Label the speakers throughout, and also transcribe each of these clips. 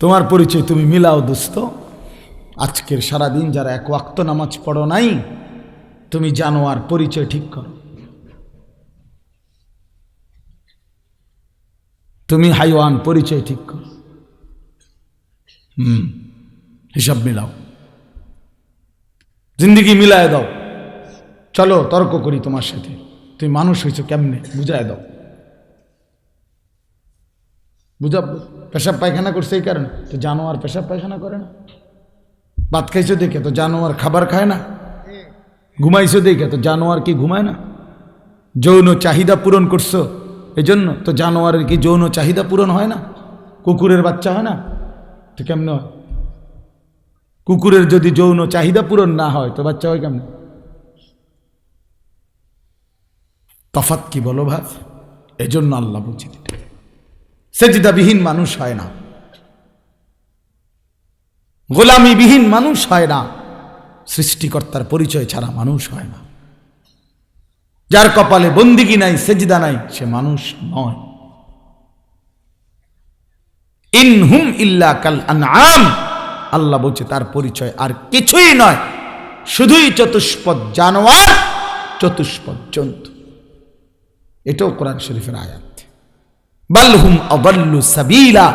Speaker 1: তোমার পরিচয় তুমি মিলাও, দোস্ত। আজকের সারাদিন যারা এক ওয়াক্ত নামাজ পড়ো নাই, তুমি জানো আর পরিচয় ঠিক করো। তুমি হাইওয়ান, পরিচয় ঠিক করো। হুম, হিসাব মিলাও। জিন্দিগি মিলায় দাও। চলো, তর্ক করি তোমার সাথে। তুমি মানুষ হয়েছো কেমনে? বুঝায় দাও। বুঝা, পেশাব পায়খানা করছে এই কারণে। তো জানোয়ার পেশাব পায়খানা করে না। ভাত খাইছো দেখে, তো জানোয়ার খাবার খায় না। ঘুমাইছো দেখে, তো জানোয়ার কি ঘুমায় না। যৌন চাহিদা পূরণ করছ, এজন্য তো জানোয়ারের কি যৌন চাহিদা পূরণ হয় না। কুকুরের বাচ্চা হয় না, তো কেমনে হয়? কুকুরের যদি যৌন চাহিদা পূরণ না হয়, তো বাচ্চা হয় কেমনে? তফাত কি বলো ভাত? এজন্য আল্লাহ বুঝি দিতে সেজদাবিহীন মানুষ হয় না। গোলামিবিহীন মানুষ হয় না। সৃষ্টিকর্তার পরিচয় ছাড়া মানুষ হয় না। যার কপালে বন্দিগি নাই, সেজদা নাই, সে মানুষ নয়। ইন হুম ইল্লা কাল আনআম। আল্লাহ বলছে, তার পরিচয় আর কিছুই নয়। শুধুই চতুষ্পদ জানোয়ার, চতুষ্পদ জন্তু। এটাও কোরআন শরীফের আয়াত। বালহুম অবল্লু সাবিলা।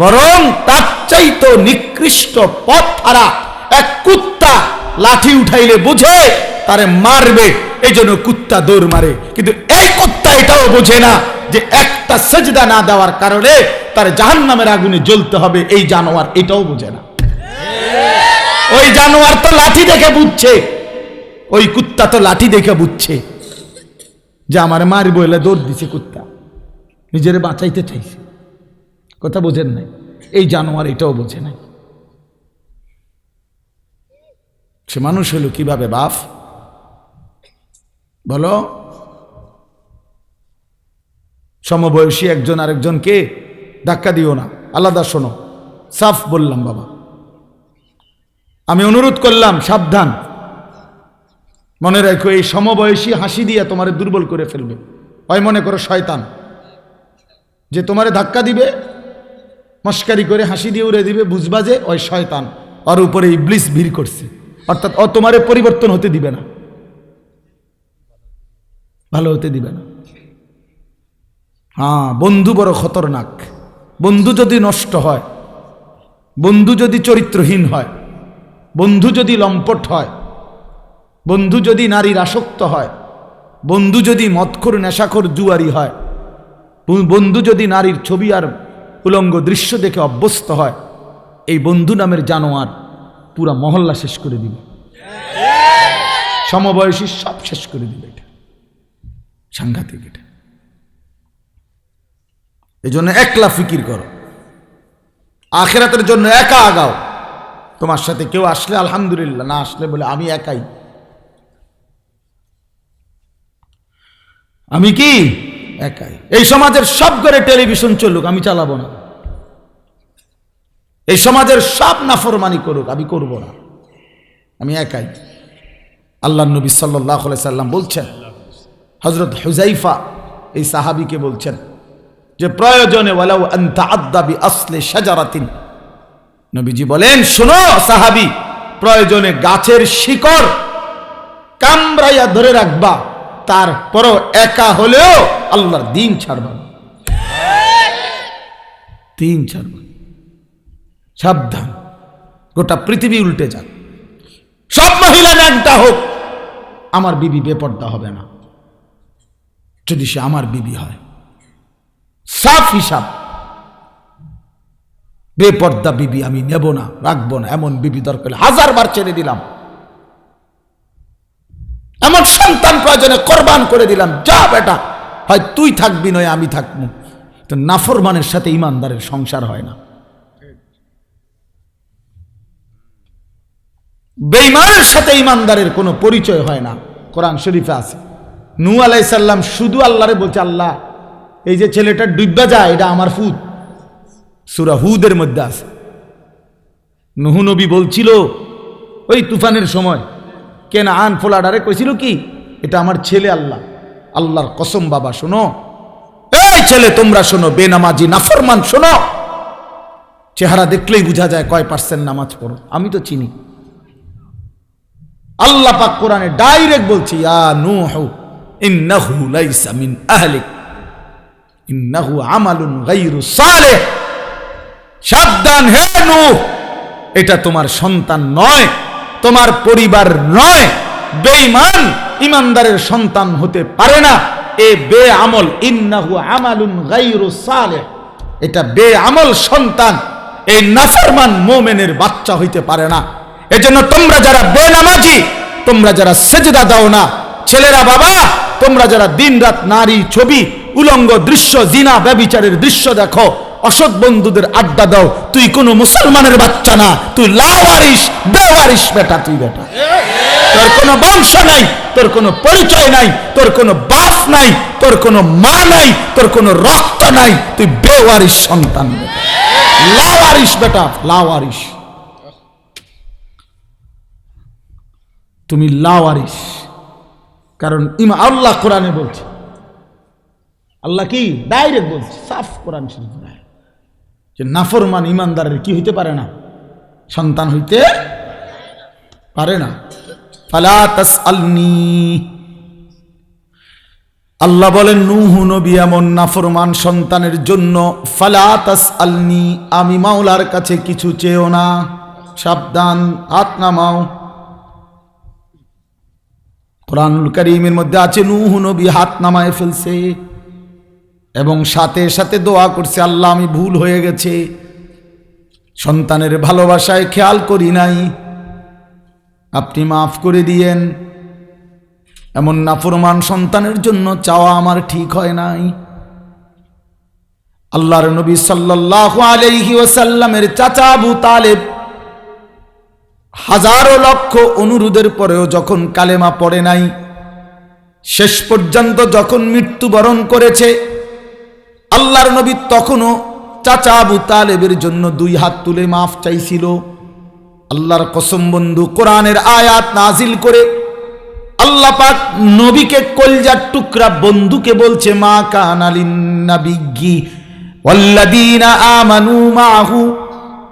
Speaker 1: বরং তার চাইতো নিকৃষ্ট পথ হারা এক কুত্তা লাঠি উঠাইলে বুঝে, তারে মারবে এই জন্য কুত্তা দৌড় মারে। কিন্তু এক কুত্তা এটাও বোঝে না যে একটা সেজদা না দেওয়ার কারণে তার জাহান্নামের আগুনে জ্বলতে হবে, এই জানোয়ার এটাও বোঝে না। ওই জানোয়ার তো লাঠি দেখে বুঝছে, ওই কুত্তা তো লাঠি দেখে বুঝছে। যে আমার মারবো, এলে দৌড় দিছে কুত্তা। নিজের বাঁচাইতে চাইছে। কথা বোঝেন নাই। এই জানোয়ার এটাও বোঝে নাই। সে মানুষ হলো কীভাবে বাফ বলো। সমবয়সী একজন আরেকজনকে ধাক্কা দিও না। আলাদা শোনো। সাফ বললাম বাবা। আমি অনুরোধ করলাম, সাবধান। মনে রাখো, এই সমবয়সী হাসি দিয়ে তোমার দুর্বল করে ফেলবে। হয় মনে করো শয়তান। যে তোমারে ধাক্কা দিবে, মস্কারি করে হাসি দিয়ে উড়ে দিবে, বুঝবা যে ওই শয়তান। ওর উপরে ইবলিস ভিড় করছে। অর্থাৎ ও তোমারে পরিবর্তন হতে দিবে না। ভালো হতে দিবে না। হ্যাঁ বন্ধু বড় খতরনাক। বন্ধু যদি নষ্ট হয়, বন্ধু যদি চরিত্রহীন হয়, বন্ধু যদি লম্পট হয়, বন্ধু যদি নারীর আসক্ত হয়, বন্ধু যদি মদখোর, নেশাখোর জুয়ারি হয় বন্ধু যদি নারীর ছবি আর উলঙ্গ দৃশ্য দেখে অভ্যস্ত হয়, এই বন্ধু নামের জানোয়ার পুরা মহল্লা শেষ করে দিবে। সমবয়সী সব শেষ করে দিবে এটা। সাংঘাতিক এটা। এই জন্য একলা ফিকির করো। আখেরাতের জন্য একা আগাও। তোমার সাথে কেউ আসলে আলহামদুলিল্লাহ, না আসলে বলে আমি একাই। আমি কি? একাই। এই সমাজের সব ঘরে টেলিভিশন চলুক, আমি চালাবো না। এই সমাজের সব নাফরমানি করুক, আমি করব না। আমি একাই। আল্লাহ নবী সাল্লাহ সাল্লাম বলছেন হজরত হুজাইফা এই সাহাবিকে বলছেন যে, প্রয়োজনে আসলে সাজারাতিন নবীজি বলেন, শোনো সাহাবি, প্রয়োজনে গাছের শিকড় কামড়াইয়া ধরে রাখবা। তারপরও একা হলেও আল্লাহর দিন ছাড়বা না। দিন ছাড়বা সাবধান। গোটা পৃথিবী উল্টে যাক। সব মহিলা ন্যাংটা হোক, আমার বিবি বেপর্দা হবে না। যদি সে আমার বিবি হয়, সাফ হিসাব। বেপর্দা বিবি আমি নেব না, রাখব না। এমন বিবি দরকার হাজার বার ছেড়ে দিলাম। এমন সন্তান প্রয়োজনে কোরবান করে দিলাম। যা বেটা। হয় তুই থাকবি নয় আমি থাকব। তো নাফরমানের সাথে ইমানদারের সংসার হয় না। বেইমানের সাথে ইমানদারের কোনো পরিচয় হয় না। কোরআন শরীফে আছে। নু আলাইসাল্লাম শুধু আল্লাহরে বলছে, আল্লাহ, এই যে ছেলেটা ডুববা যায়, এটা আমার ফুদ সুরা হুদের মধ্যে আছে। নুহু নবী বলছিল, ওই তুফানের সময় কেন আন ফোলাডারে কইছিল কি? এটা আমার ছেলে আল্লাহ। আল্লাহর কসম বাবা, শোনো। এই ছেলে, তোমরা শোনো, বেনামাজি, নাফরমান, শোনো। চেহারা দেখলেই বোঝা যায় কয় পার্সেন্ট নামাজ পড়ো। আমি তো চিনি। আল্লাহ পাক কোরআনে ডাইরেক্ট বলছি, ইয়া নূহ, ইন্নাহু লাইসা মিন আহলিক। ইন্নাহু আমালুন গায়রু সালেহ। সাবধান, হে নূহ। এটা তোমার সন্তান নয়। তোমার পরিবার নয়, বেঈমান ইমানদারের সন্তান হতে পারে না। এ বে আমল ইন্নাহু আমালুন গায়রু সালেহ। এটা বে আমল সন্তান, এই নাফরমান মোমেনের বাচ্চা হইতে পারে না। এজন্য তোমরা যারা বেনামাজি, তোমরা যারা সেজদা দাও না। ছেলেরা বাবা, তোমরা যারা দিনরাত নারী ছবি, উলঙ্গ দৃশ্য, জিনা, ব্যবিচারের দৃশ্য দেখো। অসৎ বন্ধুদের আড্ডা দাও। তুই কোনো মুসলমানের বাচ্চা না। তুই লাওয়ারিস, বেওয়ারিস বেটা, তুই বেটা। তোর কোনো বংশ নাই, তোর কোনো পরিচয় নাই, তোর কোনো বাপ নাই, তোর কোনো মা নাই, তোর কোনো রক্ত নাই। তুই বেওয়ারিস সন্তান লাওয়ারিস বেটা, লাওয়ারিস। তুমি লাওয়ারিস। কারণ ইমা আল্লাহ কোরআনে বলছে, আল্লাহ কি? ডাইরেক্ট বলছে, সাফ কোরআন শরীফ। যে নাফরমান ইমানদারের কি হইতে পারে না? সন্তান হইতে পারে না। আল্লাহ বলেন, নুহু নবী এমন নাফরমান সন্তানের জন্য, ফালা তাসআলনি, আমি মাওলার কাছে কিছু চেয়েও না। সাবধান, হাত নামাও। কোরআনুল করিমের মধ্যে আছে, নুহু নবী হাত নামায় ফেলছে। এবং সাথে সাথে দোয়া করছে, আল্লাহ, আমি ভুল হয়ে গেছে। সন্তানের ভালোবাসায় খেয়াল করি নাই। আপনি মাফ করে দিয়েন। এমন নাফরমান সন্তানের জন্য চাওয়া আমার ঠিক হয় নাই। আল্লাহর নবী সাল্লাল্লাহু আলাইহি ওয়াসাল্লামের চাচা আবু তালেব হাজারো লক্ষ অনুরোধের পরেও যখন কালেমা পড়ে নাই, শেষ পর্যন্ত যখন মৃত্যুবরণ করেছে আল্লাহর নবী তখনও চাচা আবু তালেবের জন্য দুই হাত তুলে মাফ চাইছিল। আল্লাহর কসম বন্ধু, কোরআনের আয়াত নাজিল করে আল্লাহ পাক নবীকে কলজার টুকরা বন্ধুকে বলছে, মা কানালিন নাবিগি আমানু মাহু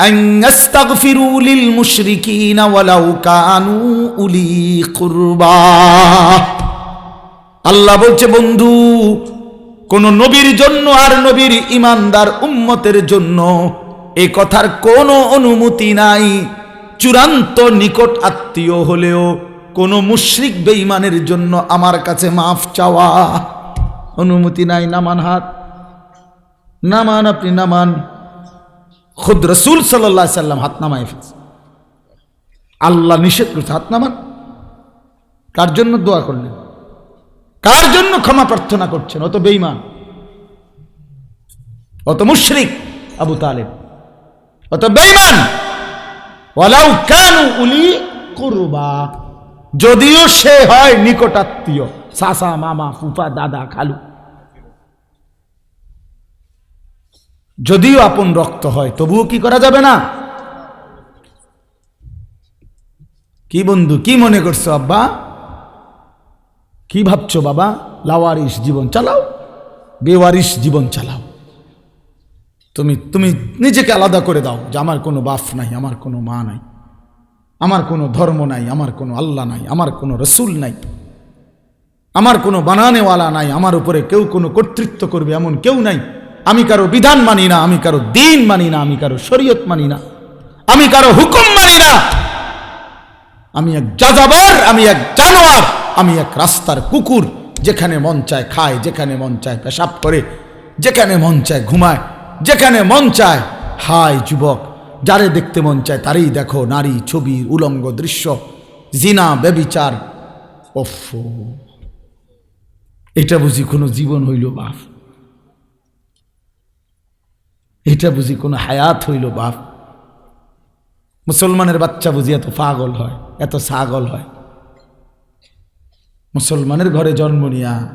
Speaker 1: আন ইস্তাগফিরু লিল মুশরিকিনা ওয়ালাউ কানু উলি কুরবা। আল্লাহ বলছে, বন্ধু কোন নবীর জন্য আর নবীর ইমানদার উম্মতের জন্য এ কথার কোনো অনুমতি নাই। চূড়ান্ত নিকট আত্মীয় হলেও কোনো মুশরিক বেঈমানের জন্য আমার কাছে মাফ চাওয়া অনুমতি নাই। নামান হাত, নামান আপনি নামান। খুদ রসুল সাল্লাহ সাল্লাম হাত নামায় ফেলছে। আল্লাহ নিষেধ করছে, হাত নামান। কার জন্য দোয়া করলেন? কার জন্য ক্ষমা প্রার্থনা করছেন অত বেইমান অত মুশরিক, আবু তালেব। অত বেইমান উলি যদিও সে হয় নিকটাত্মীয়, সাসা, মামা, ফুফা, দাদা, খালু। যদিও আপন রক্ত হয়, তবুও কি করা যাবে না? কি বন্ধু, কি মনে করছ আব্বা? কি ভাবছ বাবা? লাওয়ারিস জীবন চালাও বেওয়ারিস জীবন চালাও। তুমি তুমি নিজেকে আলাদা করে দাও যে আমার কোনো বাপ নাই, আমার কোনো মা নাই, আমার কোনো ধর্ম নাই, আমার কোনো আল্লাহ নাই, আমার কোনো রসুল নাই, আমার কোনো বানানেওয়ালা নাই, আমার উপরে কেউ কোনো কর্তৃত্ব করবে এমন কেউ নাই। আমি কারও বিধান মানি না, আমি কারও দিন মানি না, আমি কারও শরীয়ত মানি না, আমি কারও হুকুম মানি না। আমি এক যাযাবর, আমি এক জানোয়ার। আমি এক রাস্তার কুকুর, যেখানে মন চায় খায়, যেখানে মন চায় পেশাব করে, যেখানে মন চায় ঘুমায়, যেখানে মন চায়, হায় যুবক, যারে দেখতে মন চায় তারই দেখো নারী ছবি উলঙ্গ দৃশ্য, জিনা বেবিচার ওফ। এটা বুঝি কোনো জীবন হইল বাপ। এটা বুঝি কোনো হায়াত হইল বাপ। মুসলমানের বাচ্চা বুঝি এত পাগল হয়, এত ছাগল হয়। মুসলমানের ঘরে জন্ম নিয়া।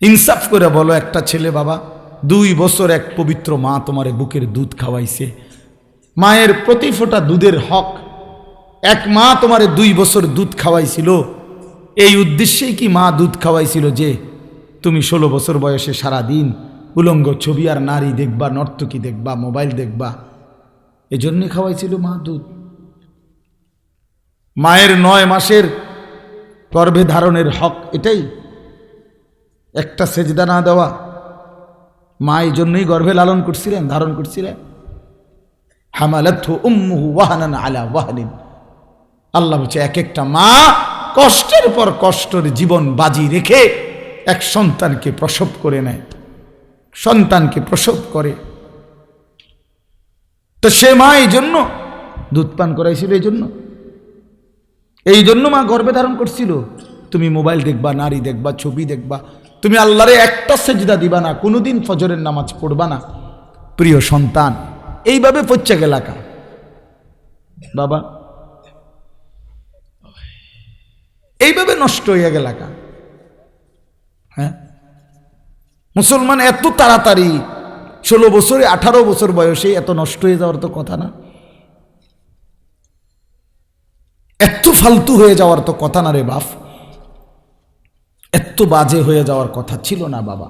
Speaker 1: ইনসাফ করে বলো, একটা ছেলে বাবা, দুই বছর এক পবিত্র মা তোমার বুকের দুধ খাওয়াইছে। মায়ের প্রতি ফোঁটা দুধের হক। এক মা তোমারে দুই বছর দুধ খাওয়াইছিল। এই উদ্দেশ্যেই কি মা দুধ খাওয়াইছিল যে, তুমি ষোলো বছর বয়সে সারা দিন উলঙ্গ ছবি আর নারী দেখবা, নর্তকী দেখবা, মোবাইল দেখবা, এজন্যে খাওয়াইছিল মা দুধ। মায়ের নয় মাসের গর্ভে ধারণের হক এটাই। একটা সেজদা না দেওয়া। মা এই জন্যই গর্ভে লালন করছিলেন, ধারণ করছিলেন। হামালাথ উম্মুহু ওয়াহানান আলা ওয়াহানিন। আল্লাহ বলছে এক একটা মা কষ্টের পর কষ্টের জীবন বাজি রেখে এক সন্তানকে প্রসব করে নেয়। সন্তানকে প্রসব করে। তো সে মা এই জন্য দুধ পান করাইছিল এই জন্য। এই জন্য মা গর্ভে ধারণ করছিল। তুমি মোবাইল দেখবা, নারী দেখবা, ছবি দেখবা। তুমি আল্লাহরে একটা সেজদা দিবা না, কোনোদিন ফজরের নামাজ পড়বা না। প্রিয় সন্তান, এইভাবে পচ্চা গেলাকা বাবা, এইভাবে নষ্ট হয়ে গেলাকা হ্যাঁ? মুসলমান এত তাড়াতাড়ি ষোলো বছরে, আঠারো বছর বয়সে এত নষ্ট হয়ে যাওয়ার তো কথা না। এত ফালতু হয়ে যাওয়ার তো কথা না রে বাপ। এত বাজে হয়ে যাওয়ার কথা ছিল না বাবা।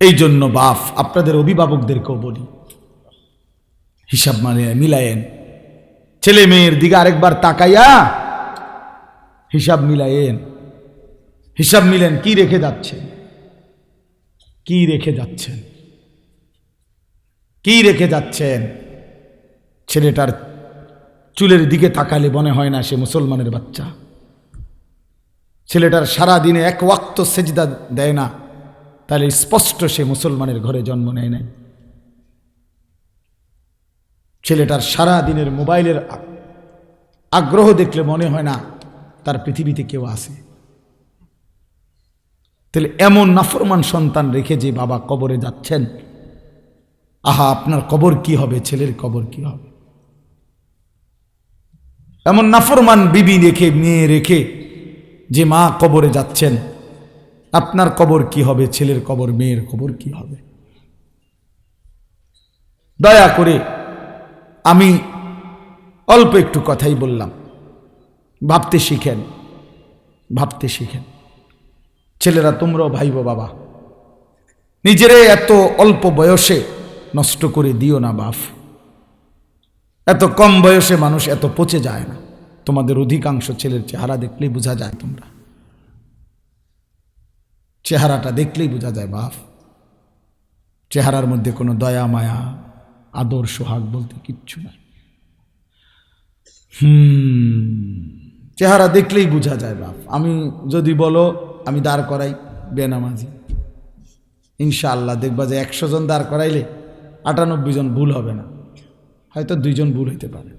Speaker 1: এই জন্য বাপ, আপনাদের অভিভাবকদেরকেও বলি। হিসাব মানে মিলায়েন। ছেলে মেয়ের দিকে আরেকবার তাকাইয়া হিসাব মিলায়েন। হিসাব মিলেন, কি রেখে যাচ্ছেন? কি রেখে যাচ্ছেন? কি রেখে যাচ্ছেন? ছেলেটার চুলের দিকে তাকালে মনে হয় না সে মুসলমানের বাচ্চা। ছেলেটার সারা দিনে এক ওয়াক্ত সেজদা দেয় না, তাহলে স্পষ্ট সে মুসলমানের ঘরে জন্ম নেয় নাই। ছেলেটার সারা দিনের মোবাইলের আগ্রহ দেখলে মনে হয় না তার পৃথিবীতে কেউ আছে। তাহলে এমন নাফরমান সন্তান রেখে যে বাবা কবরে যাচ্ছেন, আহা, আপনার কবর কি হবে? ছেলের কবর কি হবে? এমন নাফরমান বিবি রেখে, মেয়ে রেখে যে মা কবরে যাচ্ছেন, আপনার কবর কি হবে? ছেলের কবর, মেয়ের কবর কি হবে? দয়া করে আমি অল্প একটু কথাই বললাম। ভাবতে শিখেন ভাবতে শিখেন। ছেলেরা, তোমরাও ভাইব বাবা। নিজেরে এত অল্প বয়সে নষ্ট করে দিও না বাপ। এত কম বয়সে মানুষ এত পচে যায় না। তোমাদের অধিকাংশ ছেলের চেহারা দেখলেই বোঝা যায় তোমরা। চেহারাটা দেখলেই বোঝা যায়, বাপ। চেহারার মধ্যে কোনো দয়া, মায়া, আদর, সোহাগ বলতে কিচ্ছু নাই। হুম, চেহারা দেখলেই বোঝা যায়, বাপ। আমি যদি বলো, আমি দাঁড় করাই বেনামাজি। ইনশাআল্লাহ দেখবা যে একশো জন দাঁড় করাইলে আটানব্বই জন ভুল হবে না। হয়তো দুইজন ভুল হইতে পারে।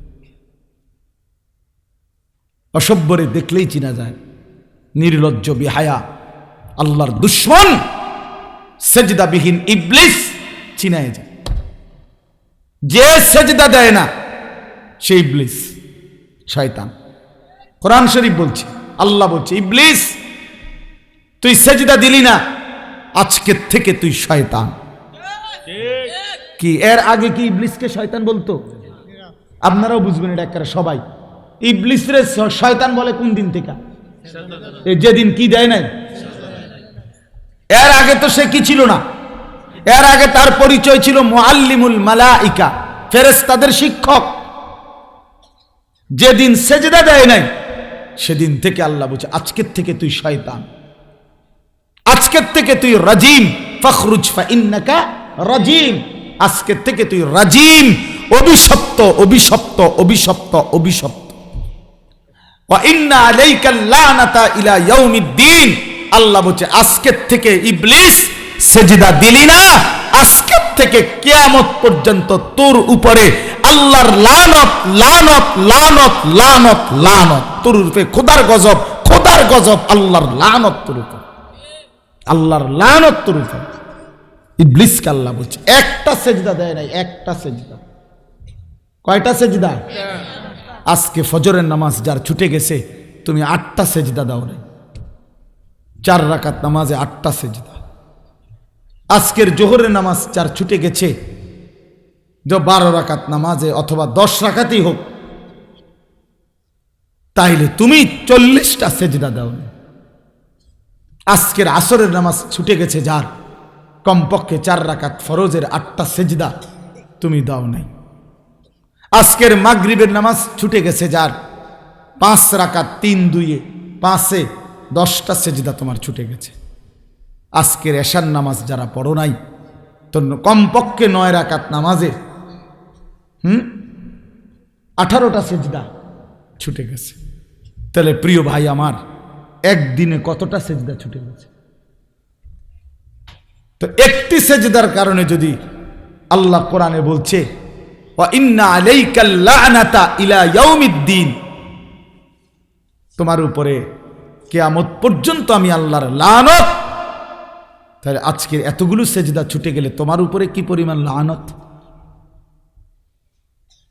Speaker 1: অসভ্যরে দেখলেই চিনা যায়, নির্লজ্জ বিহায়া, আল্লাহর দুশ্মন, সেজদাবিহীন ইবলিস চিনায় যায়। যে সেজদা দেয় না, সে ইবলিস, শয়তান। কোরআন শরীফ বলছে, আল্লাহ বলছে, ইবলিস, তুই সেজদা দিলি না আজকের থেকে তুই শয়তান। কি? এর আগে কি ইবলিসকে শয়তান বলতো? আপনারাও বুঝবেন এটা একেবারে সবাই। ইবলিস রে শয়তান বলে কোন দিন থেকে? যেদিন কি দেয় নাই? এর আগে তো সে কি ছিল না? এর আগে তার পরিচয় ছিল মুআল্লিমুল মালাইকা, ফেরেশতাদের শিক্ষক। যেদিন সেজদা দেয় নাই, সেদিন থেকে আল্লাহ বলছে, আজকের থেকে তুই শয়তান। আজকের থেকে তুই রাজিম, ফখরুজ ফাইন্নাকা রাজিম। আজকের থেকে তুই রাজিম। অভিশপ্ত অভিশপ্ত অভিশপ্ত অভিশপ্ত। আল্লাহ বলছে আজকের থেকে ইবলিস সেজদা দিলি না। আজকের থেকে কিয়ামত পর্যন্ত তোর উপরে আল্লাহর লানত লানত লানত লানত লানত। তোর উপরে খোদার গজব খোদার গজব আল্লাহর লানত তোর উপর। আল্লাহর লানত তোর উপর। ইবলিসকে আল্লাহ বলছে, একটা সেজদা দেয় নাই, একটা সেজদা। কয়টা সেজদা? আজকে ফজরের নামাজ যার ছুটে গেছে, তুমি আটটা সেজদা দাও নাই। চার রাকাত নামাজে আটটা সেজদা। আজকের জোহরের নামাজ যার ছুটে গেছে, যে বারো রাকাত নামাজে অথবা দশ রাকাতই হোক, তাইলে তুমি চল্লিশটা সেজদা দাও আজকের আসরের নামাজ ছুটে গেছে যার কমপক্ষে চার রাকাত ফরজের আটটা সেজদা তুমি দাও নাই। আজকের মাগরিবের নামাজ ছুটে গেছে যার পাঁচ রাকাত তিন দুইয়ে, পাঁচে দশটা সেজদা তোমার ছুটে গেছে। আজকের এশার নামাজ যারা পড়ো নাই তো কমপক্ষে নয় রাকাত নামাজে হুম? আঠারোটা সেজদা ছুটে গেছে। তাহলে প্রিয় ভাই আমার, একদিনে কতটা সেজদা ছুটে গেছে? তো একটি সেজদার কারণে যদি আল্লাহ কোরআনে বলছে তোমার উপরে কেয়ামত পর্যন্ত আমি আল্লাহর লানত। তাহলে আজকের এতগুলো সেজদা ছুটে গেলে তোমার উপরে কি পরিমাণ লানত?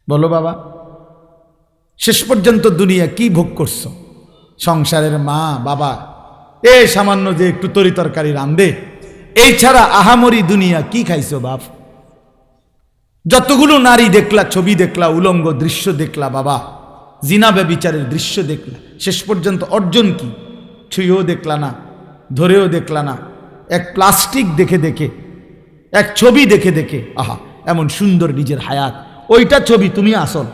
Speaker 1: বলো বাবা, শেষ পর্যন্ত দুনিয়া কি ভোগ করছ? সংসারের মা, বাবা, এ সামান্য যে একটু তরি তরকারি রান্ধে এই ছাড়া আহামরি দুনিয়া কি খাইছো বাপ? যতগুলো নারী দেখলা, ছবি দেখলা, উলঙ্গ দৃশ্য দেখলা বাবা জিনাবে বিচারের দৃশ্য দেখলা, শেষ পর্যন্ত অর্জন কি? ছুঁয়েও দেখলা না, ধরেও দেখলা না, এক প্লাস্টিক দেখে দেখে, এক ছবি দেখে দেখে, আহা, এমন সুন্দর নিজের হায়াত। ওইটা ছবি, তুমি আসল।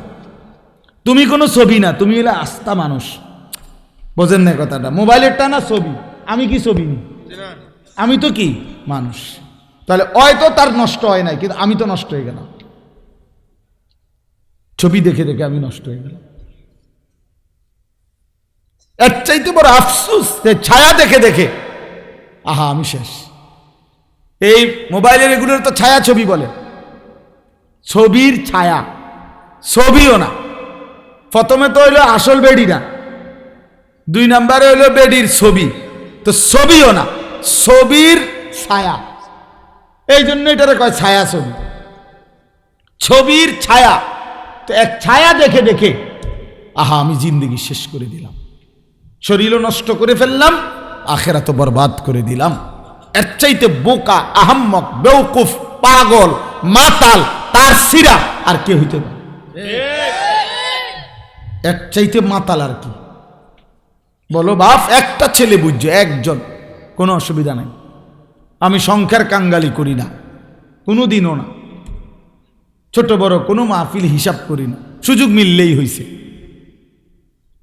Speaker 1: তুমি কোনো ছবি না, তুমি এলে আস্থা মানুষ। বোঝেন না কথাটা, মোবাইলেরটা না ছবি, আমি কি ছবি নি। আমি তো কি? মানুষ। তাহলে হয়তো তার নষ্ট হয় নাই, কিন্তু আমি তো নষ্ট হয়ে গেলাম। ছবি দেখে দেখে আমি নষ্ট হয়ে গেলাম। এর চাইতে বড় আফসুস ছায়া দেখে দেখে। আহা, আমি শেষ। এই মোবাইলের এগুলোর তো ছায়া ছবি বলে। ছবির ছায়া। ছবিও না। প্রথমে তো হইল আসল বেডি না দুই নাম্বারে হইল বেডির ছবি। তো ছবিও না। ছবির ছায়া। এই জন্য এটারে কয় ছায়া ছবি। ছবির ছায়া। তো এক ছায়া দেখে দেখে আহা আমি জিন্দগি শেষ করে দিলাম। শরীরও নষ্ট করে ফেললাম আখেরা তো বরবাদ করে দিলাম। এর চাইতে বোকা আহাম্মক বেউকুফ পাগল মাতাল তার সিরা আর কে হইতে পারে এক চাইতে মাতাল আর কি? বলো বাপ একটা ছেলে বুঝছ একজন। কোনো অসুবিধা নাই। আমি সংখ্যার কাঙ্গালি করি না কোনো দিনও না। ছোট বড় কোনো মাহফিল হিসাব করি না, সুযোগ মিললেই হইছে।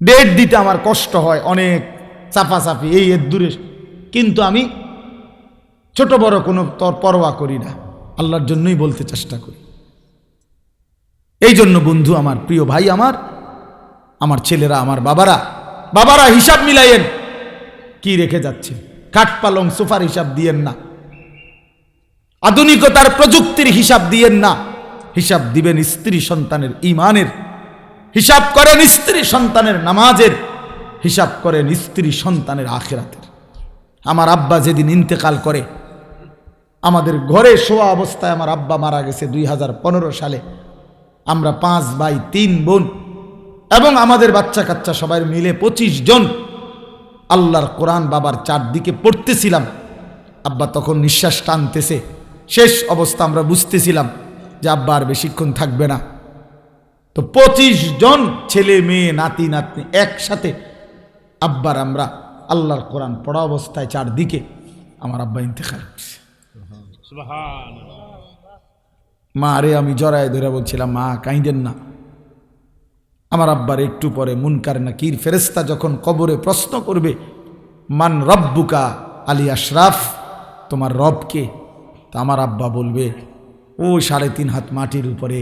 Speaker 1: ডেট দিতে আমার কষ্ট হয়, অনেক চাপাচাপি, এই এর দূরে। কিন্তু আমি ছোট বড় কোনো পরোয়া করি না, আল্লাহর জন্যই বলতে চেষ্টা করি। এই জন্য বন্ধু আমার, প্রিয় ভাই আমার আমার ছেলেরা, আমার বাবারা বাবারা হিসাব মিলাইয়েন, কি রেখে যাচ্ছে কাঠ পালং সোফার হিসাব দিয়েন না। আধুনিকতার প্রযুক্তির হিসাব দিয়েন না। হিসাব দিবেন স্ত্রী সন্তানের ইমানের হিসাব করেন স্ত্রী সন্তানের নামাজের। হিসাব করেন স্ত্রী সন্তানের আখেরাতের। আমার আব্বা যেদিন ইন্তেকাল করে, আমাদের ঘরে শোয়া অবস্থায় আমার আব্বা মারা গেছে দুই হাজার পনেরো সালে। আমরা পাঁচ ভাই, তিন বোন এবং আমাদের বাচ্চা কাচ্চা সবাই মিলে পঁচিশ জন আল্লাহর কোরআন বাবার চারদিকে পড়তেছিলাম। আব্বা তখন নিঃশ্বাস টানতেছে। শেষ অবস্থা আমরা বুঝতেছিলাম যে আব্বা আর বেশিক্ষণ থাকবে না। তো পঁচিশ জন ছেলে মেয়ে নাতি নাতনি একসাথে আব্বার আমরা আল্লাহর কোরআন পড়া অবস্থায় চারদিকে আমার আব্বা ইন্তেকাল করছে। মা আরে আমি জড়ায় ধরে বলছিলাম মা কাইদেন না। আমার আব্বার একটু পরে মুনকার নাকির ফেরেস্তা যখন কবরে প্রশ্ন করবে, মান রব্বুকা আলী আশরাফ? তোমার রবকে তা আমার আব্বা বলবে, ও সাড়ে তিন হাত মাটির উপরে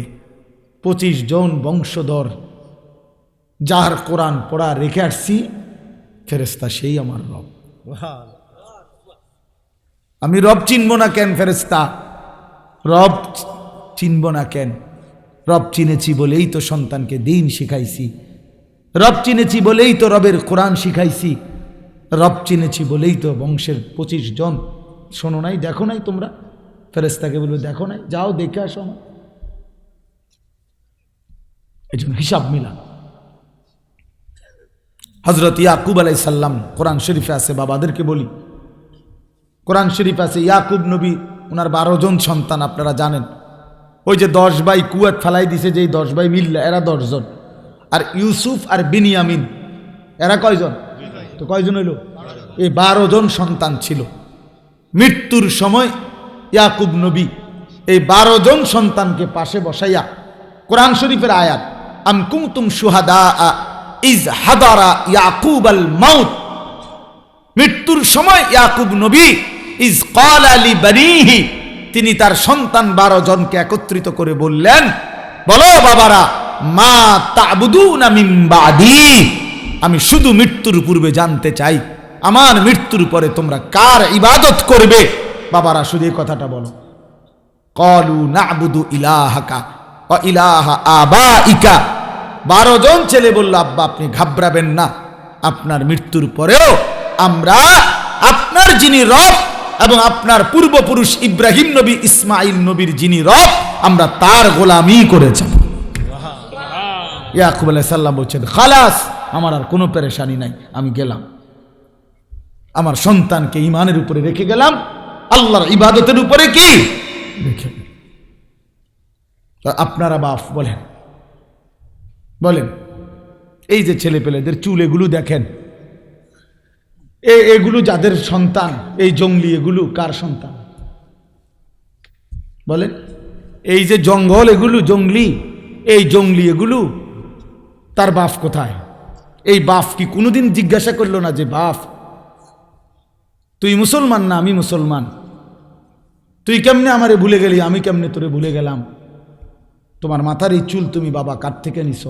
Speaker 1: পঁচিশ জন বংশধর যার কোরআন পড়া রেখে আসছি ফেরেস্তা সেই আমার রব। আমি রব চিনব না কেন ফেরেস্তা রব চিনব না কেন? রব চিনেছি বলেই তো সন্তানকে দিন শিখাইছি। রব চিনেছি বলেই তো রবের কোরআন শিখাইছি। রব চিনেছি বলেই তো বংশের পঁচিশ জন। শোনো নাই, দেখো নাই তোমরা? ফেরেস্তাকে বলবে, দেখো নাই, যাও দেখে আসো আমার এই জন্য হিসাব মিলান। হজরত ইয়াকুব আলাই সাল্লাম কোরআন শরীফে আছে, বাবাদেরকে বলি। কোরআন শরীফ আছে, ইয়াকুব নবী ওনার বারো জন সন্তান, আপনারা জানেন। ওই যে দশ ভাই কুয়াত ফেলাই দিছে যে দশ ভাই মিল্লা, এরা দশজন। আর ইউসুফ আর বিনিয়ামিন, এরা কয়জন? তো কয়জন হইল? এই বারো জন সন্তান ছিল। মৃত্যুর সময় ইয়াকুব নবী এই বারো জন সন্তানকে পাশে বসাইয়া কোরআন শরীফের আয়াত, আম কুমতুম সুহাদা ইজ হাদারা ইয়াকুব আল মাউত। মৃত্যুর সময় ইয়াকুব নবী ইজ কল আলী বানিহি তিনি তার সন্তান বারো জনকে একত্রিত করে বললেন, বলো বাবারা, মা তাবুদুনা মিন বাদি। আমি শুধু মৃত্যুর পূর্বে জানতে চাই, আমার মৃত্যুর পরে তোমরা কার ইবাদত করবে? বাবারা, শুধু এই কথাটা বলো। কলু নাবুদু ইলাহাকা ও ইলাহা আবা ইকা বারো জন ছেলে বলল, আব্বা, আপনি ঘাবড়াবেন না, আপনার মৃত্যুর পরেও আমরা আপনার যিনি রব এবং আপনার পূর্বপুরুষ ইব্রাহিম নবী, ইসমাইল নবীর যিনি রব, আমরা তার গোলামি করে যাব। ইয়াকুব আলাইহিস সাল্লাম বলছেন, খালাস, আমার আর কোনো পেরেশানি নাই, আমি গেলাম। আমার সন্তানকে ইমানের উপরে রেখে গেলাম। আল্লাহর ইবাদতের উপরে কি? রেখে আপনারা বাপ বলেন। বলেন, এই যে ছেলে পেলেদের চুল এগুলো দেখেন এ, এগুলো যাদের সন্তান, এই জঙ্গলি এগুলো, কার সন্তান? বলেন, এই যে জঙ্গল এগুলো, জঙ্গলি, এই জঙ্গলি এগুলো, তার বাপ কোথায়? এই বাপ কি কোনোদিন জিজ্ঞাসা করল না যে, বাপ, তুই মুসলমান না আমি মুসলমান? তুই কেমনে আমারে ভুলে গেলি? আমি কেমনে তোরে ভুলে গেলাম? তোমার মাথার এই চুল তুমি বাবা কার থেকে নিছ?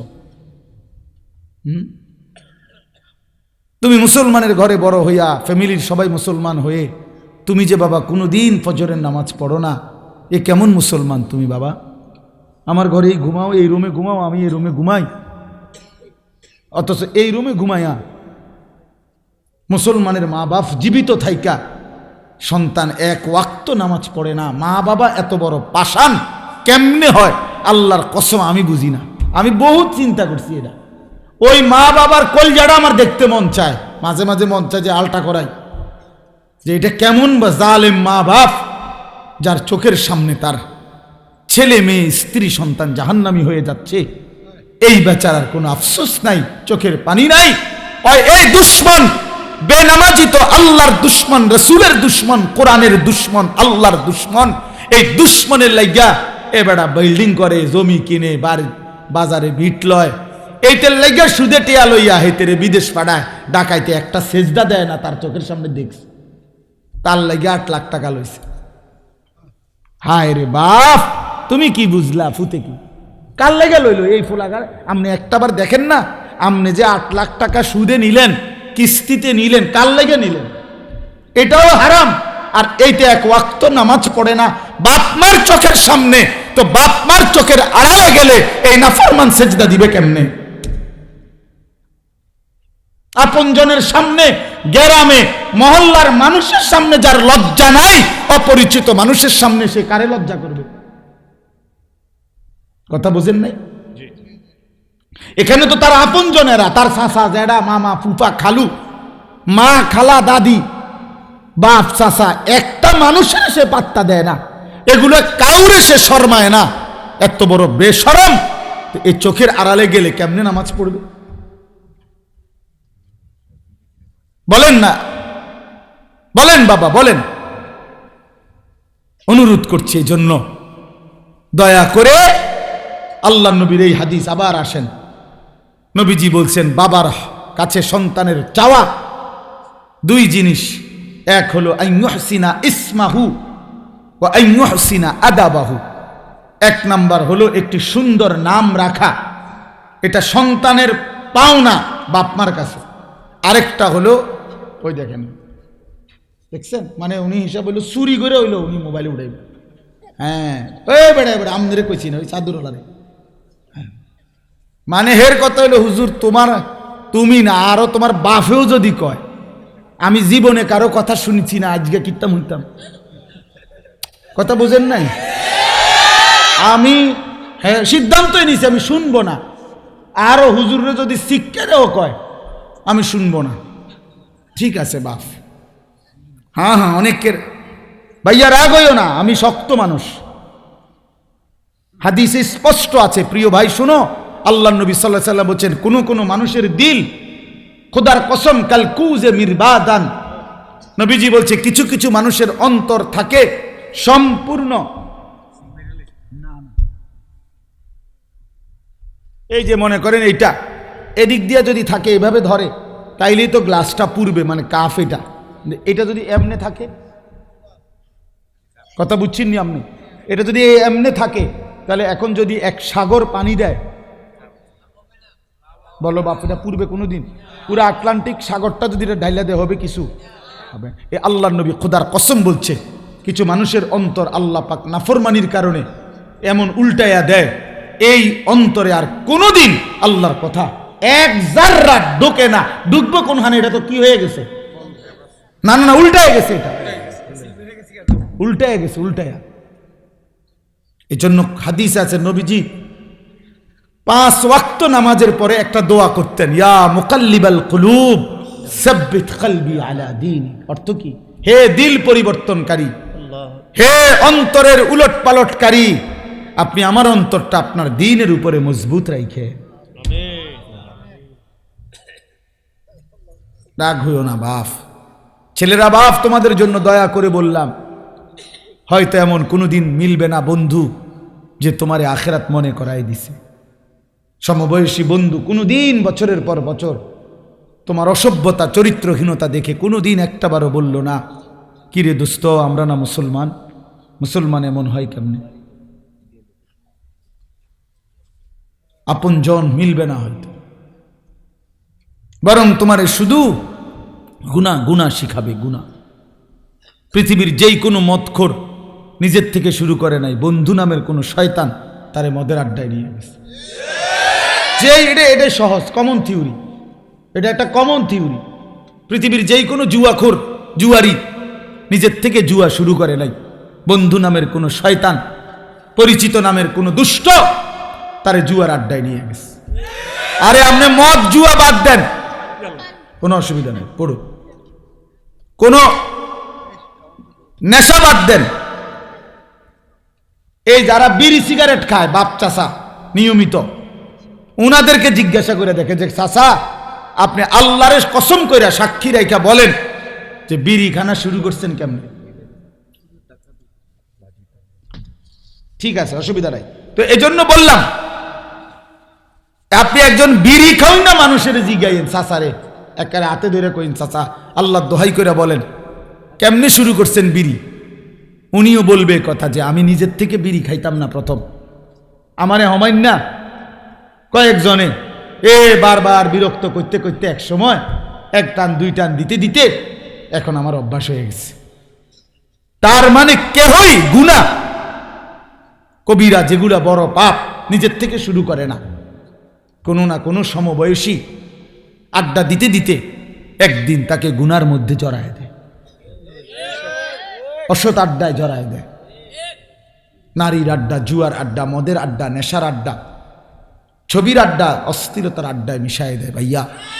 Speaker 1: হুম? তুমি মুসলমানের ঘরে বড় হইয়া ফ্যামিলির সবাই মুসলমান হয়ে তুমি যে বাবা কোনো দিন ফজরের নামাজ পড়ো না, এ কেমন মুসলমান তুমি বাবা? আমার ঘরেই ঘুমাও, এই রুমে ঘুমাও, আমি এই রুমে ঘুমাই। অথচ এই রুমে ঘুমাইয়া মুসলমানের মা বাপ জীবিত থাইকা, সন্তান এক ওয়াক্ত নামাজ পড়ে না, মা বাবা এত বড় পাষাণ, কেমনে হয়? আল্লাহর কসম আমি বুঝি না। আমি বহুত চিন্তা করছি এটা। ওই মা বাবার কলজাটা আমার দেখতে মন চায়। মাঝে মাঝে মন চায় যে আলটা করাই। যে এটা কেমন বা জালেম মা বাপ, যার চোখের সামনে তার ছেলে মেয়ে, স্ত্রী, সন্তান জাহান্নামি হয়ে যাচ্ছে। এই বেচারার কোনো আফসোস নাই, চোখের পানি নাই। এই দুশ্মন, বেনামাজি তো আল্লাহর দুশ্মন, রসুলের দুশ্মন, কোরআনের দুশ্মন, আল্লাহর দুশ্মন। এই দুশ্মনের লাইগা এ বেড়া বিল্ডিং করে, জমি কিনে, বাড়ি বাজারে ভিট লয়। এইটার লাইগা সুদে টিয়া লইয়া হেতেরে বিদেশ পাড়ায়। ডাকাইতে একটা সেজদা দেয় না, তার চোখের সামনে দেখছে। তার লাগে আট লাখ টাকা লইছে। হায় রে বাপ, তুমি কি বুঝলা ফুতে কি? কার লেগে লইলো এই ফুলাগার? আপনি একটাবার দেখেন না, আপনি যে আট লাখ টাকা সুদে নিলেন, কিস্তিতে নিলেন, কার লেগে নিলেন? এটাও হারাম। আর এইটা এক ওয়াক্ত নামাজ পড়ে না বাপমার চোখের সামনে, তো বাপমার চোখের আড়ালে গেলে এই নাফরমান সেজদা দিবে কেমনে? আপনজনের সামনে গ্রামে মহল্লার মানুষের সামনে যার লজ্জা নাই অপরিচিত মানুষের সামনে সে কারে লজ্জা করবে? কথা বুঝেন নাই? এখানে তো তার আপনজনেরা তার চাষা জেডা মামা ফুফা খালু মা খালা দাদি বাপ চাষা একটা মানুষের সে পাত্তা দেয় না। এগুলো কাউরে সে শর্মায় না। এত বড় বেসরম এই চোখের আড়ালে গেলে কেমনে নামাজ পড়বে? বলেন না। বলেন বাবা, বলেন। অনুরোধ করছি এই জন্য। দয়া করে আল্লাহ নবীর এই হাদিস আবার আসেন। নবীজি বলছেন, বাবার কাছে সন্তানের চাওয়া। দুই জিনিস। এক হলো আইনুহসিনা ইসমাহু ও আইনুহসিনা আদাবাহু। এক নাম্বার হলো, একটি সুন্দর নাম রাখা। এটা সন্তানের পাওনা বাপমার কাছে। আরেকটা হলো ওই দেখেন। দেখছেন? মানে উনি হিসাব হইল চুরি করে হইল উনি মোবাইল উঠাইবে হ্যাঁ। ওই বেড়া বেড়া আমদের কইছি না, ওই চাদুরওয়ালারে মানে হের কথা হইল, হুজুর, তোমার, তুমি না, আরও তোমার বাপেও যদি কয়, আমি জীবনে কারও কথা শুনেছি না, আজকে কিতাম হইতাম। কথা বুঝেন নাই? আমি হ্যাঁ সিদ্ধান্তই নিছি, আমি শুনব না। আরও হুজুরে যদি শিক্ষারেও কয়, আমি শুনব না। ঠিক আছে বাপ হ্যাঁ হ্যাঁ অনেকের। ভাইয়া, রাগ হইও না, আমি শক্ত মানুষ। হাদিসে স্পষ্ট আছে, প্রিয় ভাই, শুনো আল্লাহ নবী সাল্লাহ সাল্লাম বলছেন, কোন কোন মানুষের দিল খোদার কসম, কাল কুজে মিরবাদান। নবীজি বলছে, কিছু কিছু মানুষের অন্তর থাকে সম্পূর্ণ। এই যে মনে করেন এইটা, এদিক দিয়ে যদি থাকে, এভাবে ধরে। তাইলেই তো গ্লাসটা পুরবে মানে কাফ এটা। এটা যদি এমনে থাকে, কথা বুঝছেন নি আপনি? এটা যদি এমনে থাকে, তাহলে এখন যদি এক সাগর পানি দেয়, বলো বাপ, এটা পূর্বে কোনো দিন পুরো আটলান্টিক সাগরটা যদি এটা ঢাইলা দেয়, হবে কিছু? হবে। এ আল্লাহ নবী খোদার কসম বলছে, কিছু মানুষের অন্তর আল্লাহ পাক নাফরমানির কারণে এমন উল্টাইয়া দেয়। এই অন্তরে আর কোনোদিন আল্লাহর কথা এক জাররা ঢোকে না। ঢুকবো কোনখানে? এটা তো কি হয়ে গেছে? না না উল্টায় গেছে এটা। উল্টায় গেছে, উল্টায়া। এই জন্য হাদিস আছে, নবীজি পাঁচ ওয়াক্ত নামাজের পরে একটা দোয়া করতেন, ইয়া মুকাল্লিবাল কুলুব, সাব্বিত কলবি আলা দিন অর্থ কি? হে দিল পরিবর্তনকারী, হে অন্তরের উলট পালটকারী আপনি আমার অন্তরটা আপনার দিনের উপরে মজবুত রাখে রাগ হইও না, বাপ। ছেলেরা, বাপ, তোমাদের জন্য দয়া করে বললাম, হয়তো এমন কোনো দিন মিলবে না বন্ধু যে তোমারে আখেরাত মনে করাই দিছে। সমবয়সী বন্ধু কোনো দিন বছরের পর বছর তোমার অসভ্যতা, চরিত্রহীনতা দেখে কোনো দিন একটাবারও বলল না, কিরে দোস্ত, আমরা না মুসলমান? মুসলমান এমন হয় কেমনে? আপন জন মিলবে না হয়তো। বরং তোমারে শুধু গুণা গুণা শিখাবে গুণা পৃথিবীর যেই কোনো মদখোর নিজের থেকে শুরু করে নাই, বন্ধু নামের কোনো শয়তান তারে মদের আড্ডায় নিয়ে গেছে। যে এটা এটা সহজ কমন থিওরি এটা একটা কমন থিওরি পৃথিবীর যেই কোনো জুয়াখোর, জুয়ারি নিজের থেকে জুয়া শুরু করে নাই, বন্ধু নামের কোনো শয়তান, পরিচিত নামের কোনো দুষ্ট তারে জুয়ার আড্ডায় নিয়ে গেছে। আরে আপনি মদ, জুয়া বাদ দেন। কোনো অসুবিধা নেই পড়ো কোনো নেশা বাদ দেন। এই যারা বিড়ি সিগারেট খায়, বাপ চাষা নিয়মিত, উনাদেরকে জিজ্ঞাসা করে দেখে যে চাষা আপনি আল্লাহরের কসম করে সাক্ষী রেখা বলেন যে বিড়ি খানা শুরু করছেন কেমনে? ঠিক আছে, অসুবিধা নাই। তো এজন্য বললাম, আপনি একজন বিড়ি খাও না মানুষের জিগাইন চাচারে। একেবারে হাতে ধরে কইন, চাচা, আল্লাহ দোহাই করে বলেন, কেমনে শুরু করছেন বিড়ি? উনিও বলবে কথা যে, আমি নিজের থেকে বিড়ি খাইতাম না প্রথম। আমারে হমাইন না। কয়েকজনে, এ, বারবার বিরক্ত করতে করতে এক সময় এক টান, দুই টান দিতে দিতে এখন আমার অভ্যাস হয়ে গেছে। তার মানে কেহই গুণা কবিরা যেগুলা বড় পাপ নিজের থেকে শুরু করে না। কোনো না কোনো সমবয়সী আড্ডা দিতে দিতে একদিন তাকে গুনার মধ্যে জড়ায় দেয়। অসৎ আড্ডায় জড়ায় দেয়। নারীর আড্ডা, জুয়ার আড্ডা, মদের আড্ডা, নেশার আড্ডা, ছবির আড্ডা অস্থিরতার আড্ডায় মিশাই দেয় ভাইয়া।